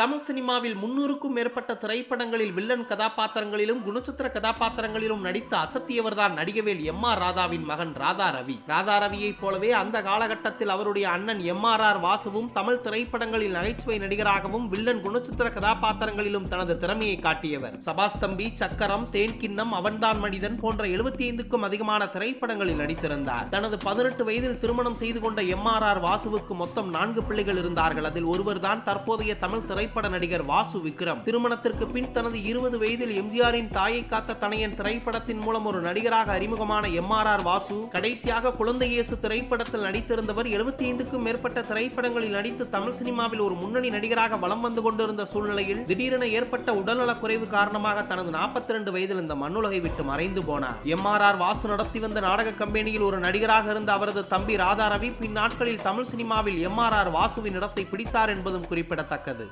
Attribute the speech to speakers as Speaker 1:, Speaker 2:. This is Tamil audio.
Speaker 1: தமிழ் சினிமாவில் முன்னூறுக்கும் மேற்பட்ட திரைப்படங்களில் வில்லன் கதாபாத்திரங்களிலும் குணச்சித்திர கதாபாத்திரங்களிலும் நடித்த அசத்தியவர்தான் நடிகவேல் எம் ஆர் ராதாவின் மகன் ராதா ரவி. ராதா ரவியைப் போலவே அந்த காலகட்டத்தில் அவருடைய அண்ணன் எம் ஆர் ஆர் வாசுவும் தமிழ் திரைப்படங்களில் நகைச்சுவை நடிகராகவும் வில்லன் குணச்சித்திர கதாபாத்திரங்களிலும் தனது திறமையை காட்டியவர். சபாஸ்தம்பி சக்கரம் தேன்கிண்ணம் அவன்தான் மனிதன் போன்ற எழுபத்தி ஐந்துக்கும் அதிகமான திரைப்படங்களில் நடித்திருந்தார். தனது பதினெட்டு வயதில் திருமணம் செய்து கொண்ட எம் ஆர் ஆர் வாசுவுக்கு மொத்தம் நான்கு பிள்ளைகள் இருந்தார்கள். அதில் ஒருவர்தான் தற்போதைய தமிழ் திரைப்பட நடிகர் வாசு விக்ரம். திருமணத்திற்கு பின் தனது இருபது வயதில் எம்ஜிஆரின் தாயை காத்த தனையன் திரைப்படத்தின் மூலம் ஒரு நடிகராக அறிமுகமான எம் ஆர் ஆர் வாசு கடைசியாக குழந்தை இயேசு திரைப்படத்தில் நடித்திருந்தவர் எழுபத்தி ஐந்துக்கும் மேற்பட்ட திரைப்படங்களில் நடித்து தமிழ் சினிமாவில் ஒரு முன்னணி நடிகராக வலம் வந்து கொண்டிருந்த சூழ்நிலையில் திடீரென ஏற்பட்ட உடல்நலக் குறைவு காரணமாக தனது 42 வயதில் இந்த மண்ணுலகை விட்டு மறைந்து போனார். எம் ஆர் ஆர் வாசு நடத்தி வந்த நாடக கம்பெனியில் ஒரு நடிகராக இருந்த அவரது தம்பி ராதாரவி பின் நாட்களில் தமிழ் சினிமாவில் எம் ஆர் ஆர் வாசுவின் இடத்தை பிடித்தார் என்பதும் குறிப்பிடத்தக்கது.